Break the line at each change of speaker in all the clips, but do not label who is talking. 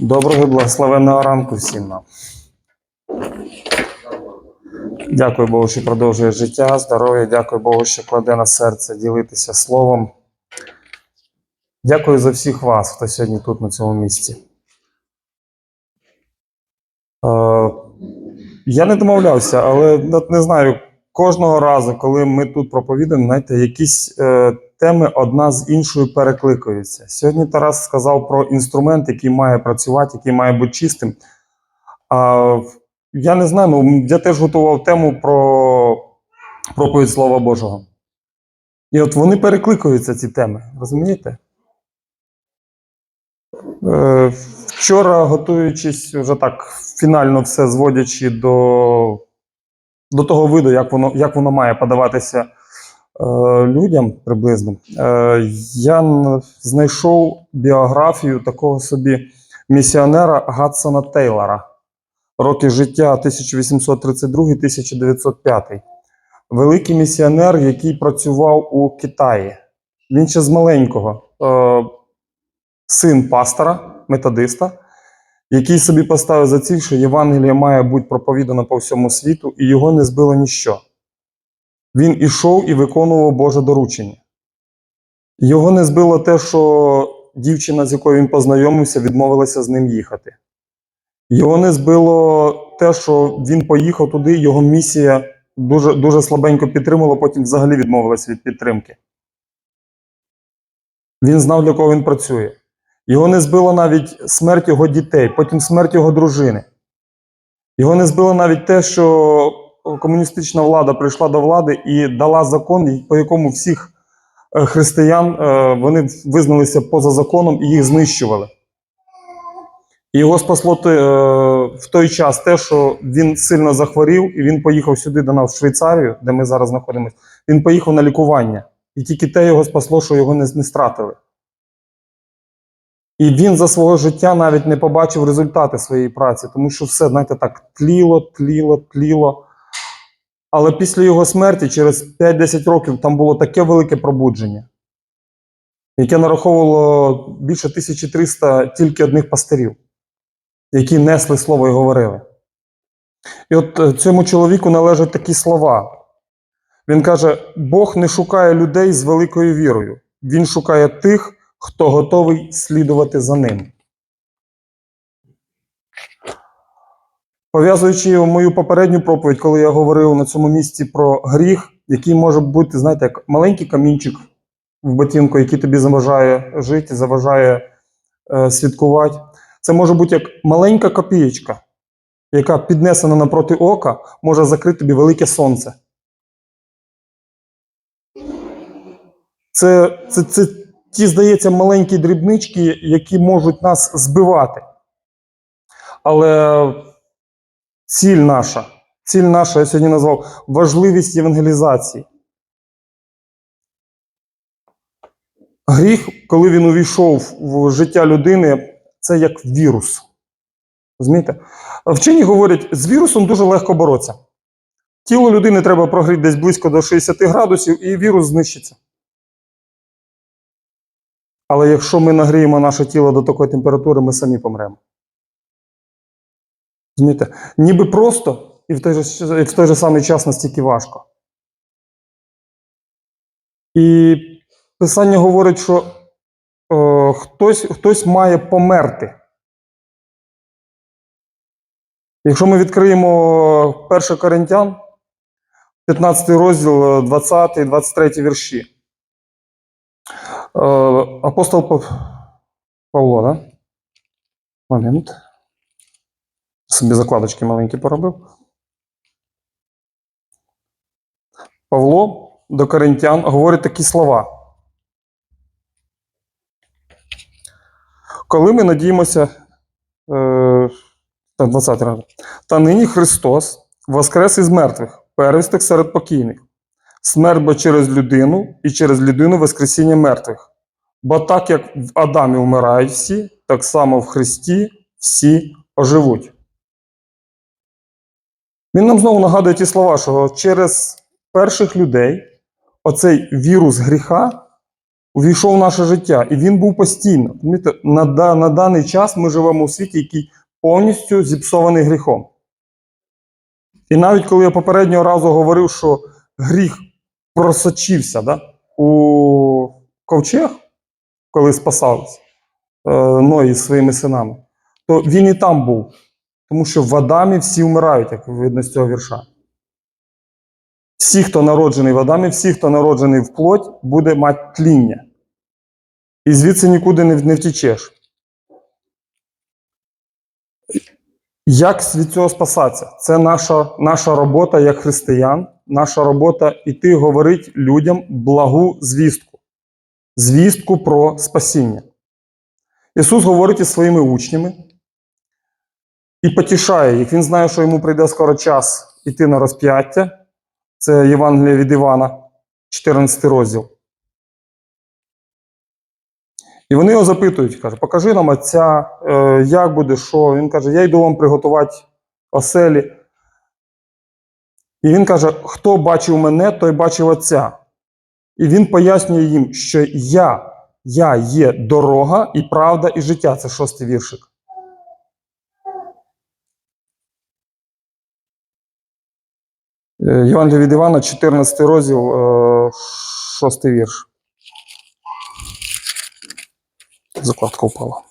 Доброго благословенного ранку всім нам. Дякую Богу, що продовжує життя, здоров'я. Дякую Богу, що кладе на серце ділитися словом. Дякую за всіх вас, хто сьогодні тут, на цьому місці. Е, я не домовлявся, але не знаю, кожного разу, коли ми тут проповідуємо, знаєте, якісь е, теми одна з іншою перекликаються. Сьогодні Тарас сказав про інструмент, який має працювати, який має бути чистим. А я не знаю, ну я теж готував тему про проповідь Слова Божого. І от вони перекликаються, ці теми, розумієте? Е, вчора, готуючись вже так фінально все зводячи до, до того виду, як воно, як воно має подаватися людям приблизно, е, я знайшов біографію такого собі місіонера Гадсона Тейлора. Роки життя 1832-1905. Великий місіонер, який працював у Китаї. Він ще з маленького. Е, син пастора, методиста, який собі поставив за ціль, що Євангеліє має бути проповідано по всьому світу, і його не збило ніщо. Він ішов і виконував Боже доручення. Його не збило те, що дівчина, з якою він познайомився, відмовилася з ним їхати. Його не збило те, що він поїхав туди, його місія дуже, дуже слабенько підтримала, потім взагалі відмовилася від підтримки. Він знав, для кого він працює. Його не збило навіть смерть його дітей, потім смерть його дружини. Його не збило навіть те, що комуністична влада прийшла до влади і дала закон, по якому всіх е, християн е, вони визналися поза законом і їх знищували. І його спасло е, в той час те, що він сильно захворів, і він поїхав сюди до нас в Швейцарію, де ми зараз знаходимося. Він поїхав на лікування. І тільки те його спасло, що його не, не стратили. І він за свого життя навіть не побачив результати своєї праці, тому що все, знаєте, так тліло, тліло, тліло. Але після його смерті, через 5-10 років, там було таке велике пробудження, яке нараховувало більше 1300 тільки одних пастирів, які несли слово і говорили. І от е, цьому чоловіку належать такі слова. Він каже: Бог не шукає людей з великою вірою. Він шукає тих, хто готовий слідувати за ним. Пов'язуючи мою попередню проповідь, коли я говорив на цьому місці про гріх, який може бути, знаєте, як маленький камінчик в ботинку, який тобі заважає жити, заважає е, святкувати. Це може бути як маленька копієчка, яка піднесена напроти ока, може закрити тобі велике сонце. Це, це, це ті, здається, маленькі дрібнички, які можуть нас збивати. Але ціль наша, ціль наша, я сьогодні назвав важливість євангелізації. Гріх, коли він увійшов в життя людини, це як вірус. Розумієте? Вчені говорять, з вірусом дуже легко боротися. Тіло людини треба прогріти десь близько до 60 градусів, і вірус знищиться. Але якщо ми нагріємо наше тіло до такої температури, ми самі помремо. Розумієте? Ніби просто і в той же, і в той же самий час настільки важко. І Писання говорить, що е, хтось, хтось має померти. Якщо ми відкриємо 1 Коринтян, 15 розділ, 20, 23 вірші. Е, Апостол Павло, да? Момент. Собі закладочки маленькі поробив. Павло до коринтян говорить такі слова. Коли ми надіємося, е, та 20 раз. Та нині Христос воскрес із мертвих, первісток серед покійних. Смерть бо через людину і через людину Воскресіння мертвих. Бо так як в Адамі вмирають всі, так само в Христі всі оживуть. Він нам знову нагадує ті слова, що через перших людей оцей вірус гріха увійшов в наше життя, і він був постійно. На, на даний час ми живемо у світі, який повністю зіпсований гріхом. І навіть коли я попереднього разу говорив, що гріх просочився да, у ковчег, коли спасався е, Ной із своїми синами, то він і там був. Тому що в Адамі всі вмирають, як видно з цього вірша. Всі, хто народжений в Адамі, всі, хто народжений в плоть, буде мати тління. І звідси нікуди не, не втічеш. Як від цього спасатися? Це наша, наша робота як християн, наша робота іти говорити людям благу звістку, звістку про спасіння. Ісус говорить із своїми учнями і потішає їх. Він знає, що йому прийде скоро час іти на розп'яття. Це Євангеліє від Івана, 14 розділ. І вони його запитують, каже, покажи нам отця, е, як буде, що. Він каже, я йду вам приготувати оселі. І він каже: хто бачив мене, той бачив отця. І він пояснює їм, що я, я є дорога і правда, і життя. Це шостий віршик. Е, від Івана, 14 розділ, е, 6 вірш. Закладка впала.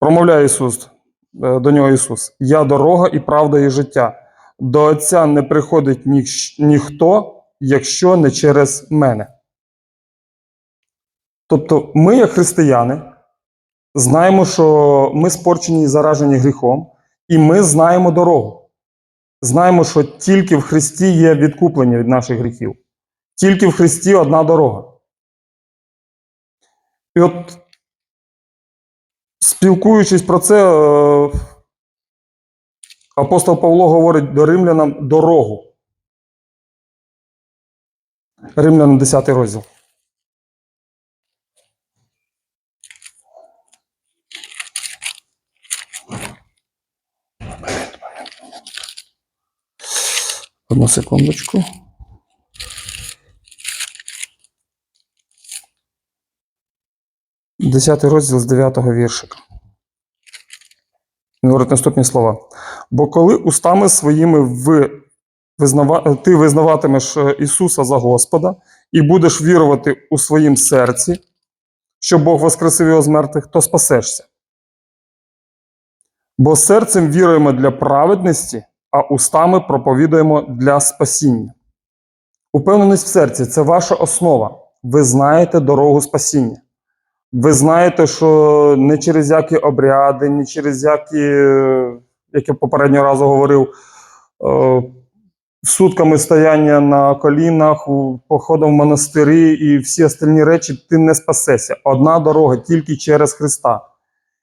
Промовляє Ісус е, до нього Ісус: Я дорога і правда, і життя. До Отця не приходить ніч- ніхто, якщо не через мене. Тобто, ми, як християни, знаємо, що ми спорчені і заражені гріхом, і ми знаємо дорогу. Знаємо, що тільки в Христі є відкуплення від наших гріхів. Тільки в Христі одна дорога. І от, спілкуючись про це, е, апостол Павло говорить до римлянам дорогу. Римлянам 10 розділ. Одну секундочку. Десятий розділ з 9 віршика. Він говорить наступні слова. Бо коли устами своїми ви визнава... ти визнаватимеш е, Ісуса за Господа і будеш вірувати у своїм серці, що Бог воскресив його з мертвих, то спасешся. Бо серцем віруємо для праведності, а устами проповідуємо для спасіння. Упевненість в серці це ваша основа. Ви знаєте дорогу спасіння. Ви знаєте, що не через які обряди, не через які, як я попереднього разу говорив, е, сутками стояння на колінах, походом в монастирі і всі остальні речі, ти не спасешся. Одна дорога тільки через Христа.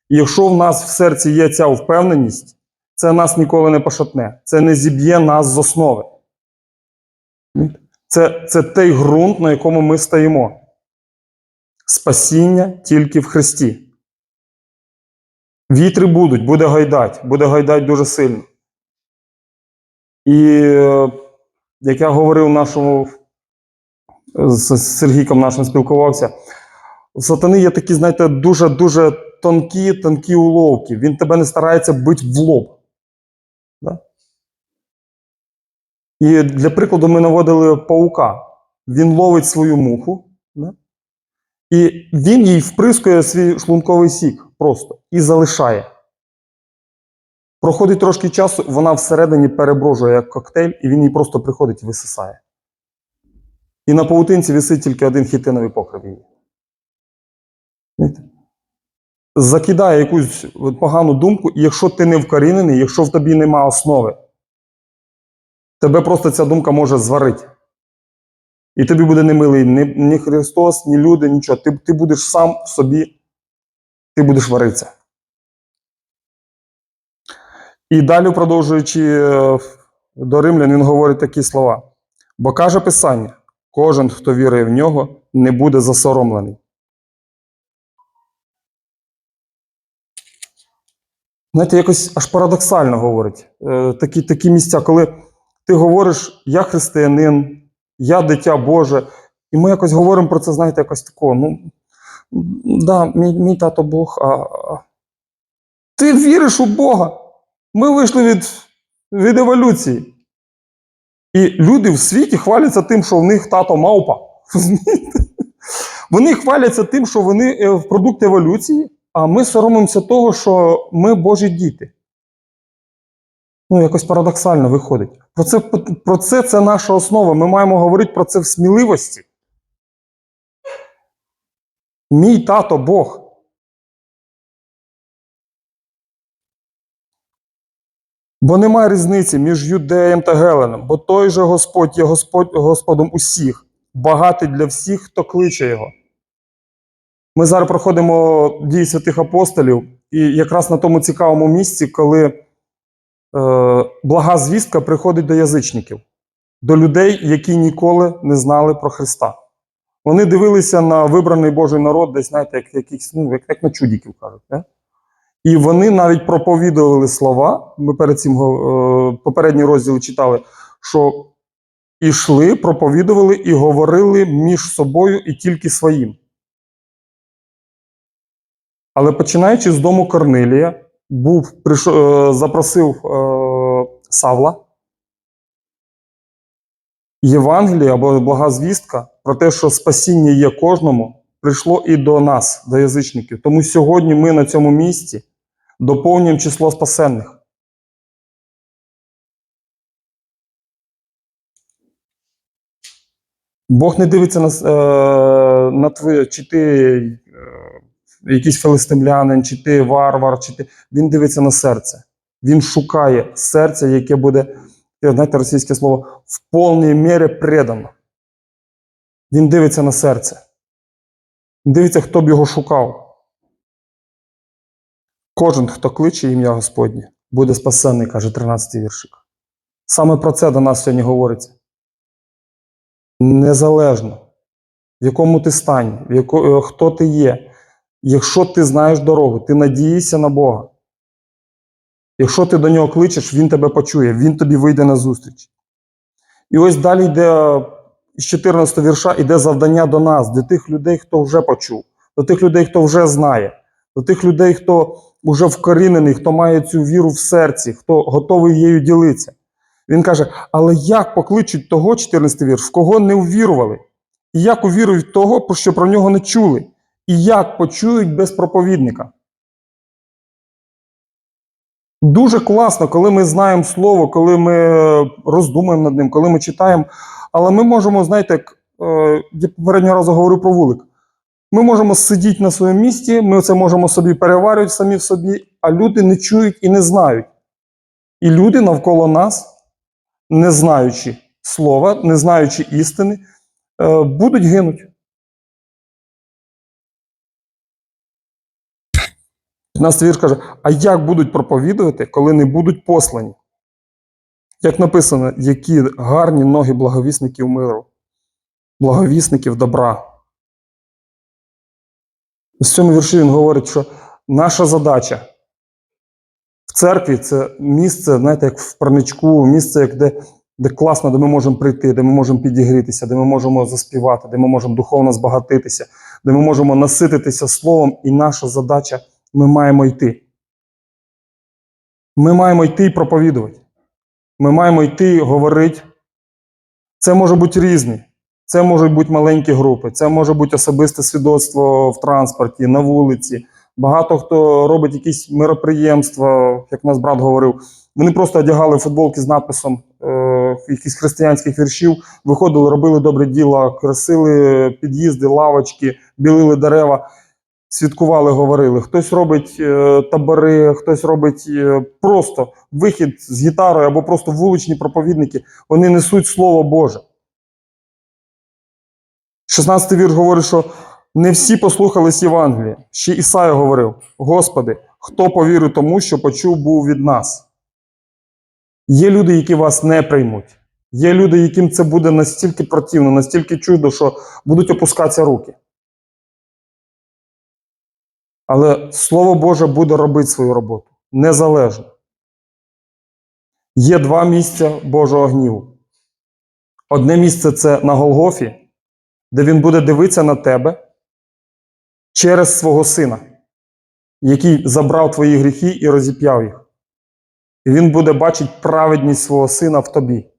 І якщо в нас в серці є ця впевненість, це нас ніколи не пошатне, це не зіб'є нас з основи. Це, це той ґрунт, на якому ми стоїмо. Спасіння тільки в Христі. Вітри будуть, буде гайдать, буде гайдать дуже сильно. І е, як я говорив нашому з Сергійком нашим спілкувався, у сатани є такі, знаєте, дуже-дуже тонкі, тонкі уловки. Він тебе не старається бити в лоб. Да? І для прикладу, ми наводили паука. Він ловить свою муху, да? і він їй вприскує свій шлунковий сік просто і залишає. Проходить трошки часу, вона всередині переброжує як коктейль, і він їй просто приходить і висисає. І на паутинці висить тільки один хітиновий покрив її. Закидає якусь погану думку, і якщо ти не вкорінений, якщо в тобі нема основи, тебе просто ця думка може зварити. І тобі буде не милий ні, ні Христос, ні люди, нічого. Ти, ти будеш сам в собі, ти будеш варитися. І далі, продовжуючи е, до римлян, він говорить такі слова. Бо каже Писання: кожен, хто вірує в нього, не буде засоромлений. Знаєте, якось аж парадоксально говорить. Е, такі, такі місця, коли ти говориш, я християнин, я дитя Боже, І ми якось говоримо про це, знаєте, якось тако. Ну, да, мій, мій тато Бог. А. Ти віриш у Бога? Ми вийшли від, від еволюції. І люди в світі хваляться тим, що в них тато мавпа. Вони хваляться тим, що вони е, в продукт еволюції, а ми соромимося того, що ми Божі діти. Ну, якось парадоксально виходить. Про це, про це це наша основа. Ми маємо говорити про це в сміливості. Мій тато Бог. Бо немає різниці між юдеєм та Геленом, бо той же Господь є Господь, Господом усіх, багатий для всіх, хто кличе його. Ми зараз проходимо дії святих апостолів, і якраз на тому цікавому місці, коли блага звістка приходить до язичників, до людей, які ніколи не знали про Христа. Вони дивилися на вибраний Божий народ, десь, знаєте, як, якісь, ну, як, як на чудіків кажуть. Не? І вони навіть проповідували слова. Ми перед цим е, попередні розділи читали, що ішли, проповідували і говорили між собою і тільки своїм. Але починаючи з дому Корнилія, був, прийшов, е, запросив е, Савла. Євангеліє або блага звістка про те, що спасіння є кожному, прийшло і до нас, до язичників. Тому сьогодні ми на цьому місці доповнюємо число спасенних. Бог не дивиться на, е, на твоє, чи ти якийсь филистимлянин, чи ти варвар, чи ти. Він дивиться на серце. Він шукає серце, яке буде, знаєте, російське слово, в повній мірі предано. Він дивиться на серце. Він дивиться, хто б його шукав. Кожен, хто кличе ім'я Господнє, буде спасений, каже 13-й віршик. Саме про це до нас сьогодні говориться. Незалежно, в якому ти стані, в яко, хто ти є. Якщо ти знаєш дорогу, ти надієшся на Бога. Якщо ти до нього кличеш, Він тебе почує, Він тобі вийде на зустріч. І ось далі йде з 14 вірша йде завдання до нас, до тих людей, хто вже почув, до тих людей, хто вже знає, до тих людей, хто вже вкорінений, хто має цю віру в серці, хто готовий її ділитися. Він каже: але як покличуть того, 14 вірш, в кого не увірували? І як увірують того, що про нього не чули? І як почують без проповідника? Дуже класно, коли ми знаємо слово, коли ми роздумуємо над ним, коли ми читаємо. Але ми можемо, знаєте, як е, я попереднього разу говорив про вулик. Ми можемо сидіти на своєму місці, ми це можемо собі переварювати самі в собі, а люди не чують і не знають. І люди навколо нас, не знаючи слова, не знаючи істини, е, будуть гинуть. 15 вірш каже: а як будуть проповідувати, коли не будуть послані? Як написано, які гарні ноги благовісників миру, благовісників добра. В цьому вірші він говорить, що наша задача в церкві це місце, знаєте, як в парничку, місце, як де, де класно, де ми можемо прийти, де ми можемо підігрітися, де ми можемо заспівати, де ми можемо духовно збагатитися, де ми можемо насититися словом, і наша задача ми маємо йти. Ми маємо йти і проповідувати. Ми маємо йти і говорити. Це може бути різні. Це можуть бути маленькі групи, це може бути особисте свідоцтво в транспорті, на вулиці. Багато хто робить якісь мироприємства, як нас брат говорив. Вони просто одягали футболки з надписом е, якихось християнських віршів, виходили, робили добре діло, красили під'їзди, лавочки, білили дерева, святкували, говорили. Хтось робить е, табори, хтось робить е, просто вихід з гітарою або просто вуличні проповідники. Вони несуть Слово Боже. 16 вірш говорить, що не всі послухались Євангелія. Ще Ісая говорив: Господи, хто повірить тому, що почув був від нас? Є люди, які вас не приймуть. Є люди, яким це буде настільки противно, настільки чудо, що будуть опускатися руки. Але Слово Боже буде робити свою роботу незалежно. Є два місця Божого гніву. Одне місце це на Голгофі, де він буде дивитися на тебе через свого сина, який забрав твої гріхи і розіп'яв їх. І він буде бачити праведність свого сина в тобі.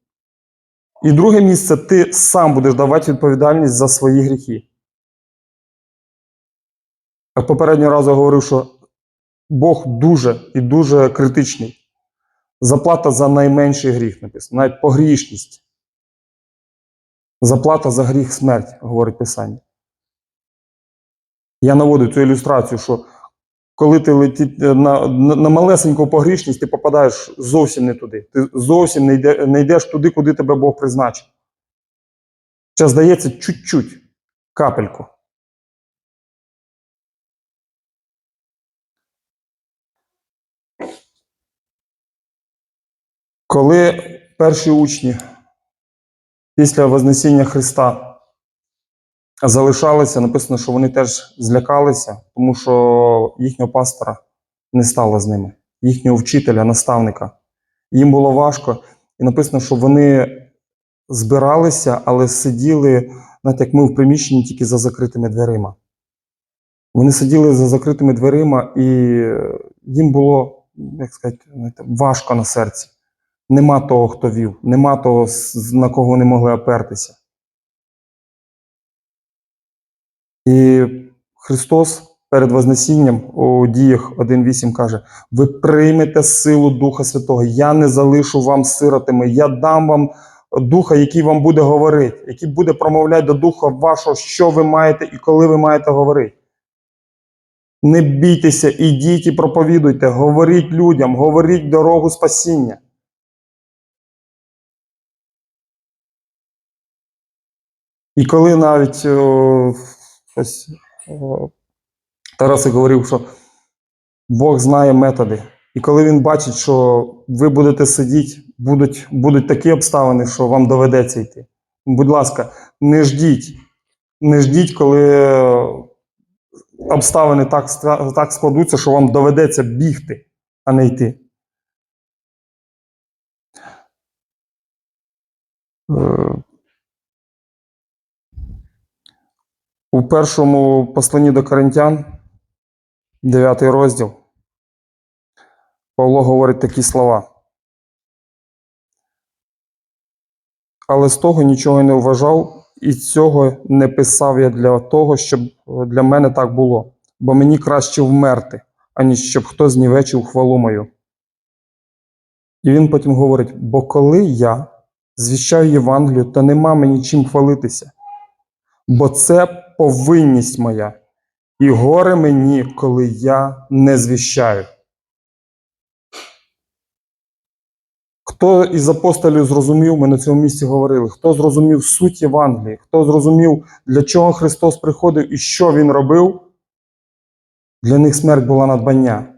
І друге місце, ти сам будеш давати відповідальність за свої гріхи. Попереднього разу говорив, що Бог дуже і дуже критичний. Заплата за найменший гріх написано, навіть погрішність. Заплата за гріх смерть, говорить Писання. Я наводив цю ілюстрацію, що коли ти летить на, на, на малесеньку погрішність, ти попадаєш зовсім не туди. Ти зовсім не, йде, не йдеш туди, куди тебе Бог призначив. Це здається чуть-чуть, капельку. Коли перші учні після Вознесіння Христа залишалися, написано, що вони теж злякалися, тому що їхнього пастора не стало з ними, їхнього вчителя, наставника. Їм було важко, і написано, що вони збиралися, але сиділи, знаєте, як ми в приміщенні тільки за закритими дверима. Вони сиділи за закритими дверима, і їм було, як сказати, важко на серці. Нема того, хто вів, нема того, на кого вони могли опертися. І Христос перед Вознесінням у діях 1.8 каже: ви приймете силу Духа Святого. Я не залишу вам сиротами, я дам вам духа, який вам буде говорити, який буде промовляти до духа вашого, що ви маєте і коли ви маєте говорити. Не бійтеся, ідіть і проповідуйте, говоріть людям, говоріть дорогу спасіння. І коли навіть о, ось, о, Тарасик говорив, що Бог знає методи. І коли він бачить, що ви будете сидіти, будуть, будуть такі обставини, що вам доведеться йти. Будь ласка, не ждіть. Не ждіть, коли е, обставини так, так складуться, що вам доведеться бігти, а не йти. У першому посланні до Коринтян, 9 розділ, Павло говорить такі слова. Але з того нічого не вважав, і цього не писав я для того, щоб для мене так було, бо мені краще вмерти, аніж щоб хто знівечив хвалу мою. І він потім говорить: бо коли я звіщаю Євангелію, то нема мені чим хвалитися бо це повинність моя, і горе мені, коли я не звіщаю. Хто із апостолів зрозумів, ми на цьому місці говорили, хто зрозумів суть Євангелії, хто зрозумів, для чого Христос приходив і що Він робив, для них смерть була надбання.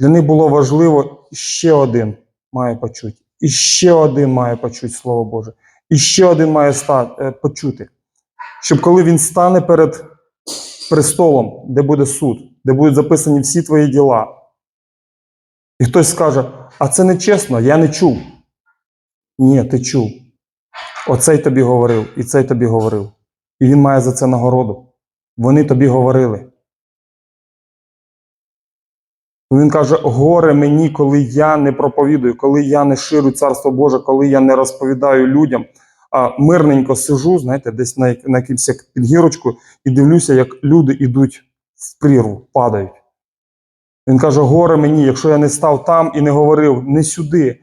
Для них було важливо ще один має почути, і ще один має почути Слово Боже, і ще один має ста- е, почути щоб коли він стане перед престолом, де буде суд, де будуть записані всі твої діла, і хтось скаже: а це не чесно, я не чув. Ні, ти чув. Оцей тобі говорив, і цей тобі говорив. І він має за це нагороду. Вони тобі говорили. Він каже: горе мені, коли я не проповідую, коли я не ширю Царство Боже, коли я не розповідаю людям, а мирненько сижу, знаєте, десь на, на якимсь як під гірочку, і дивлюся, як люди йдуть в прірву, падають. Він каже: горе мені, якщо я не став там і не говорив, не сюди.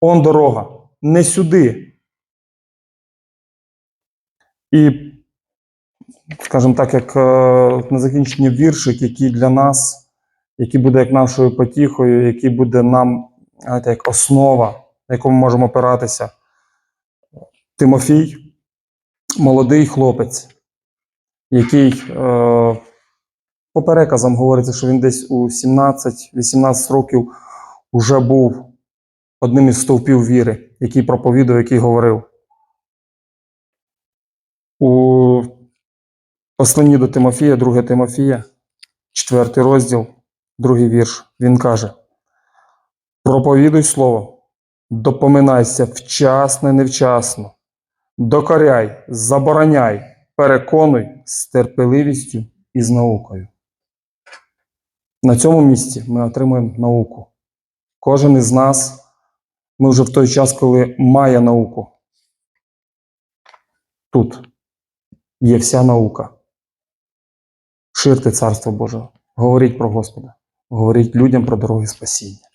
Он дорога, не сюди. І, скажімо так, як е, на закінченні віршик, який для нас, який буде як нашою потіхою, який буде нам знаєте, як основа, на яку ми можемо опиратися. Тимофій, молодий хлопець, який е, по переказам говориться, що він десь у 17-18 років вже був одним із стовпів віри, який проповідав, який говорив. У посланні до Тимофія, 2 Тимофія, 4 розділ, другий вірш, він каже: Проповідуй слово, допоминайся вчасно, невчасно, Докоряй, забороняй, переконуй з терпеливістю і з наукою. На цьому місці ми отримуємо науку. Кожен із нас, ми вже в той час, коли має науку. Тут є вся наука. Ширте Царство Боже. Говоріть про Господа. Говоріть людям про дороги спасіння.